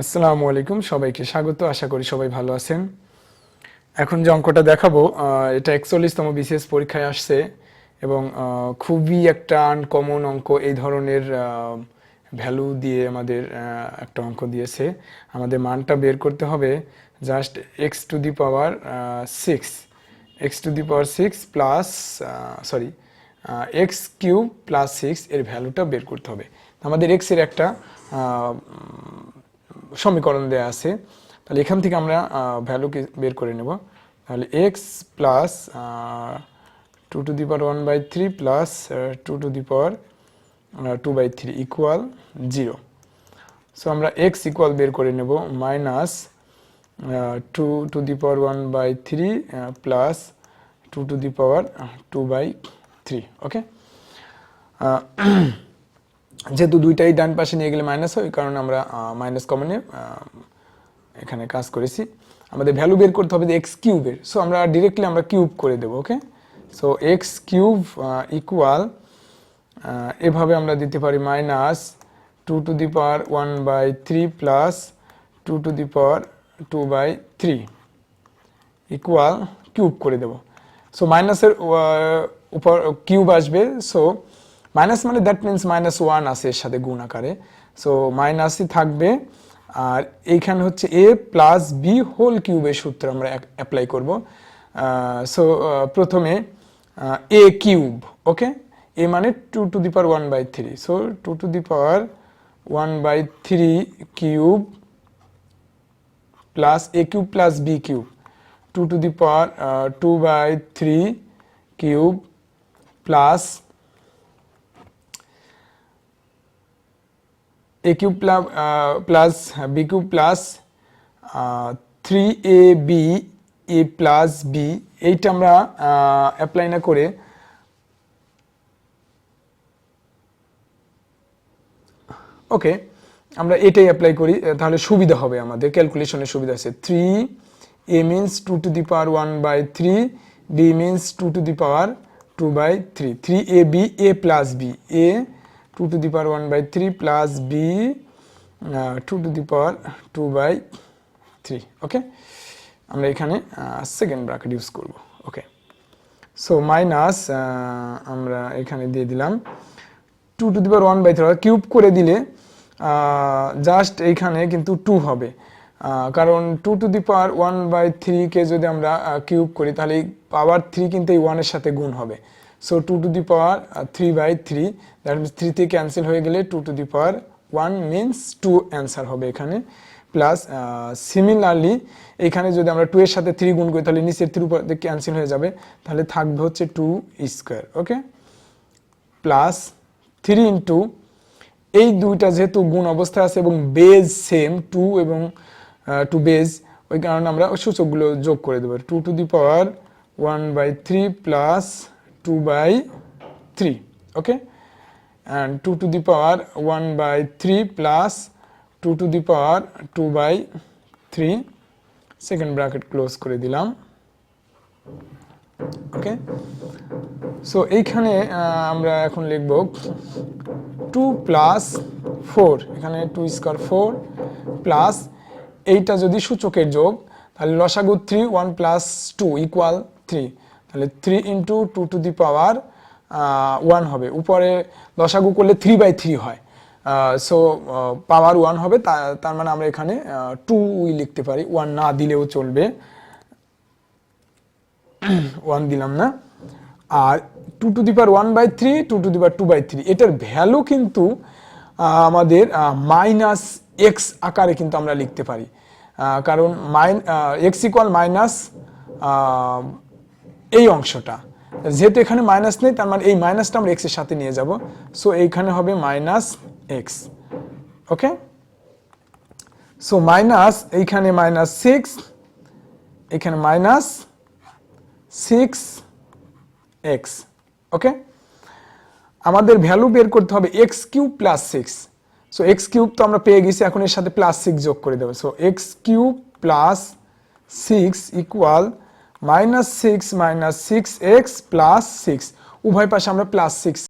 আসসালামু আলাইকুম সবাইকে। স্বাগত, আশা করি সবাই ভালো আছেন। এখন যে অঙ্কটা দেখাবো এটা একচল্লিশতম বিসিএস পরীক্ষায় আসছে এবং খুবই একটা আনকমন অঙ্ক। এই ধরনের ভ্যালু দিয়ে আমাদের একটা অঙ্ক দিয়েছে। আমাদের মানটা বের করতে হবে just x to the power six x to the power six plus sorry x cube plus six এর ভ্যালুটা বের করতে হবে। আমাদের এক্সের একটা সমীকরণ দেয়া আছে, তাহলে এখান থেকে আমরা ভ্যালুকে বের করে নেব। তাহলে x plus two to the power one by three plus two to the power two by three equal zero so আমরা এক্স ইকুয়াল বের করে নেব minus two to the power one by three plus two to the power two by three okay যেহেতু দুইটাই ডান পাশে নিয়ে গেলে minus হয় কারণে আমরা মাইনাস কমনে এখানে কাজ করেছি। আমাদের ভ্যালু বের করতে হবে এক্স কিউবের সো আমরা ডিরেক্টলি আমরা কিউব করে দেবো okay so x cube equal এভাবে আমরা দিতে পারি minus two to the power one by three plus two to the power two by three equal cube করে দেব। সো মাইনাসের উপর কিউব আসবে। সো মাইনাস মানে দ্যাট মিনস মাইনাস ওয়ান আছে এর সাথে গুণ আকারে। সো মাইনাসই থাকবে, আর এইখানে হচ্ছে এ প্লাস বি হোল কিউবের সূত্র আমরা অ্যাপ্লাই করব। সো প্রথমে এ কিউব ওকে এ মানে two to the power one by three so two to the power one by three cube plus a cube plus b cube two to the power two by three cube plus a cube plus b cube plus three a b a plus b এইটা আমরা apply না করে ওকে আমরা এটাই apply করি আহ, তাহলে সুবিধা হবে আমাদের ক্যালকুলেশনের সুবিধা আছে। Three a means two to the power one by three b means two to the power two by three three a b a plus b a two to the power one by three plus b two to the power two by three okay আমরা এখানে second bracket use করব। ওকে so minus আমরা এখানে দিয়ে দিলাম two to the power one by three cube করে দিলে just এইখানে কিন্তু টু হবে। আহ, কারণ two to the power one by থ্রিকে যদি আমরা কিউব করি তাহলে পাওয়ার থ্রি কিন্তু এই ওয়ানের সাথে গুণ হবে। So two to the power three by three that means three থেকে ক্যান্সেল হয়ে গেলে two to the power one means two answer হবে এখানে। প্লাস সিমিলারলি এখানে যদি আমরা টু এর সাথে থ্রি গুণ করি, তাহলে নিচের থ্রি উপর ক্যান্সেল হয়ে যাবে। তাহলে থাকবে হচ্ছে two square okay plus three into এই দুইটা যেহেতু গুণ অবস্থায় আছে এবং বেজ সেম টু এবং টু বেজ ওই কারণে আমরা সূচকগুলো যোগ করে দেবো। Two to the power one by three plus two by three okay and two to the power one by three plus two to the power two by three second bracket close করে দিলাম okay so এইখানে আমরা এখন লিখব two plus four এখানে two square four plus এইটা যদি সূচকের যোগ, তাহলে লসাগু three one plus two equal three তাহলে three into two to the power one হবে। উপরে দশাগু করলে থ্রি বাই থ্রি হয়। সো পাওয়ার ওয়ান হবে। তার মানে আমরা এখানে টু উই লিখতে পারি। ওয়ান না দিলেও চলবে। ওয়ান দিলাম না। আর two to the power one by three two to the power two by three এটার ভ্যালু কিন্তু আমাদের মাইনাস এক্স আকারে কিন্তু আমরা লিখতে পারি। কারণ মাইন এক্স ইকুয়াল মাইনাস এই অংশটা। যেহেতু এখানে মাইনাস নেই, তার মানে এই মাইনাসটা আমরা এক্সের সাথে নিয়ে যাব। সো এইখানে হবে minus x okay so minus এইখানে মাইনাস সিক্স এখানে মাইনাস সিক্স এক্স ওকে আমাদের ভ্যালু বের করতে হবে x cube plus six so x cube তো আমরা পেয়ে গেছি, এখন এর সাথে প্লাস সিক্স যোগ করে দেবো। So x cube plus six equal minus six minus six x plus six উভয় পাশে আমরা প্লাস সিক্স